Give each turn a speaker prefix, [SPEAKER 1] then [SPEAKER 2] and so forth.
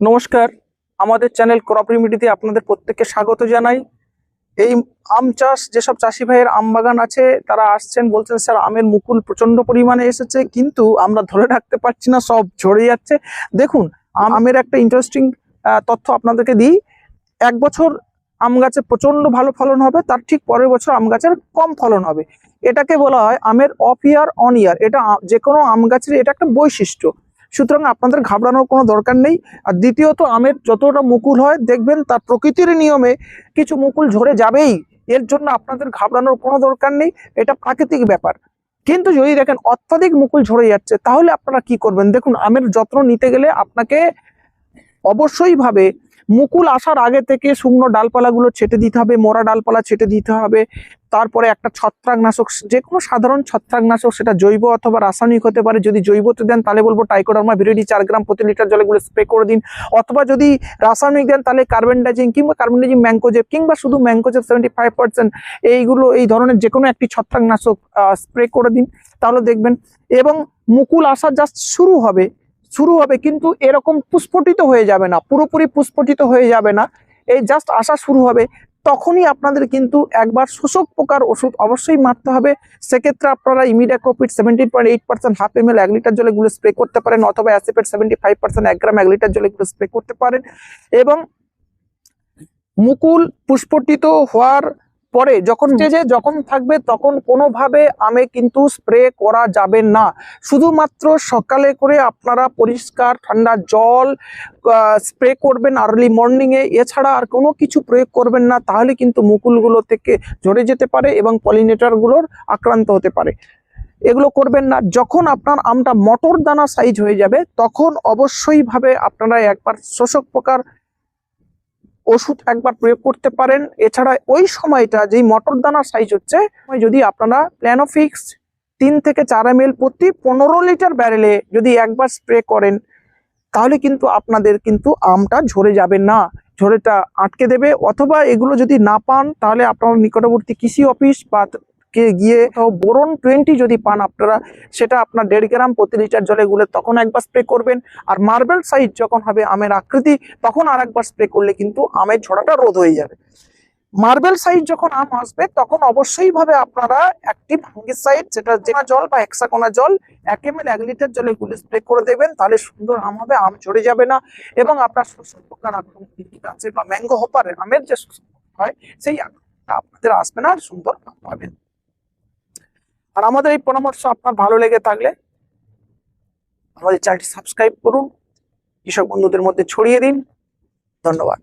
[SPEAKER 1] নমস্কার। আমাদের channel crop রিমিডিতে আপনাদের প্রত্যেককে স্বাগত জানাই। এই আম চাষ, যেসব চাষি ভাইয়ের আম বাগান আছে, তারা আসছেন, বলছেন, স্যার, আমের মুকুল প্রচণ্ড পরিমাণে এসেছে, কিন্তু আমরা ধরে রাখতে পারছি না, সব ঝরে যাচ্ছে। দেখুন, আমের একটা ইন্টারেস্টিং তথ্য আপনাদেরকে দিই। এক বছর আম গাছে প্রচণ্ড ভালো ফলন হবে, তার ঠিক পরের বছর আম গাছের কম ফলন হবে। এটাকে বলা হয় আমের অফ ইয়ার অন ইয়ার এটা যে কোনো আম গাছের এটা একটা বৈশিষ্ট্য। সুতরাং আপনাদের ঘাবড়ানোর কোনো দরকার নেই। আর দ্বিতীয়ত, আমের যতটা মুকুল হয়, দেখবেন তার প্রকৃতির নিয়মে কিছু মুকুল ঝরে যাবেই। এর জন্য আপনাদের ঘাবড়ানোর কোনো দরকার নেই, এটা প্রাকৃতিক ব্যাপার। কিন্তু যদি দেখেন অত্যাধিক মুকুল ঝরে যাচ্ছে, তাহলে আপনারা কি করবেন? দেখুন, আমের যত্ন নিতে গেলে আপনাকে অবশ্যই ভাবে মুকুল আসার আগে থেকে শুকনো ডালপালাগুলো ছেটে দিতে হবে, মোরা ডালপালা ছেটে দিতে হবে। তারপরে একটা ছত্রাকনাশক যে কোনো সাধারণ ছত্রাকনাশক, সেটা জৈব অথবা রাসায়নিক হতে পারে। যদি জৈবতে দেন, তাহলে বলব টাইকোডার্মা ভিরিডি চার গ্রাম প্রতি লিটার জলে গুলো স্প্রে করে দিন। অথবা যদি রাসায়নিক দেন, তাহলে কার্বেন্ডাজিং কিংবা কার্বেন্ডাজিং ম্যাঙ্কোজেব কিংবা শুধু ম্যাঙ্কোজেব সেভেন্টি ফাইভ পার্সেন্ট এইগুলো, এই ধরনের যে কোনো একটি ছত্রাকনাশক স্প্রে করে দিন। তাহলে দেখবেন, এবং মুকুল আসা জাস্ট শুরু হবে। শুরু হবে, কিন্তু এরকম পুষ্পটিত হয়ে যাবে না, পুরোপুরি পুষ্পটিত হয়ে যাবে না। এই জাস্ট আসা শুরু হবে। তখনই আপনাদের কিন্তু একবার শোষক পোকার ওষুধ অবশ্যই মারতে হবে। সেক্ষেত্রে আপনারা imidacloprid seventeen point eight percent half M L এক লিটার জলে গুলো স্প্রে করতে পারেন, অথবা অ্যাসিপেট সেভেন্টি ফাইভ পার্সেন্ট এক গ্রাম এক লিটার জলে গুলো স্প্রে করতে পারেন। এবং মুকুল পুষ্পটিত হওয়ার পরে যখন স্টেজে যখন থাকবে তখন কোনোভাবে আমে কিন্তু স্প্রে করা যাবে না। শুধুমাত্র সকালে করে আপনারা পরিষ্কার ঠান্ডা জল স্প্রে করবেন আর্লি মর্নিংয়ে এছাড়া আর কোনো কিছু প্রয়োগ করবেন না তাহলে কিন্তু মুকুলগুলো থেকে ঝরে যেতে পারে এবং পলিনেটারগুলোর আক্রান্ত হতে পারে। এগুলো করবেন না। যখন আপনার আমটা মটর দানা সাইজ হয়ে যাবে তখন অবশ্যইভাবে আপনারা একবার শোষক পোকার ওষুধ একবার প্রয়োগ করতে পারেন। এছাড়া ওই সময়টা যেই মটর দানার সাইজ হচ্ছে যদি আপনারা প্ল্যানোফিক্স তিন থেকে চার এম প্রতি পনেরো লিটার ব্যারেলে যদি একবার স্প্রে করেন, তাহলে কিন্তু আপনাদের কিন্তু আমটা ঝরে যাবে না। ঝরেটা আটকে দেবে। অথবা এগুলো যদি না পান, তাহলে আপনার নিকটবর্তী কৃষি অফিস বা গিয়ে বোরন টোয়েন্টি যদি পান আপনারা, সেটা আপনার দেড় গ্রাম প্রতি লিটার জলে গুলে তখন একবার স্প্রে করবেন। আর মার্বেল সাইজ যখন হবে আমের আকৃতি, তখন আর একবার স্প্রে করলে কিন্তু আমের ঝোড়াটা রোধ হয়ে যাবে। মার্বেল সাইজ যখন আম আসবে, তখন অবশ্যই ভাবে আপনারা একটি ফাঙ্গিসাইড যেটা জেনা জল বা হেক্সাকোনা জল, এক এম এল এক লিটার জলে গুলে স্প্রে করে দেবেন, তাহলে সুন্দর আম হবে, আম ঝরে যাবে না। এবং আপনার শোষণ পোকার আক্রমণ আছে বা ম্যাঙ্গো হপারে আমের যে শোষণ হয়, সেই আক্রমণটা আপনাদের আসবে না, সুন্দর আম পাবেন। আর আমাদের এই পরামর্শ আপনার ভালো লেগে থাকলে আমাদের চ্যানেলটি সাবস্ক্রাইব করুন। কৃষক বন্ধুদের মধ্যে ছড়িয়ে দিন। ধন্যবাদ।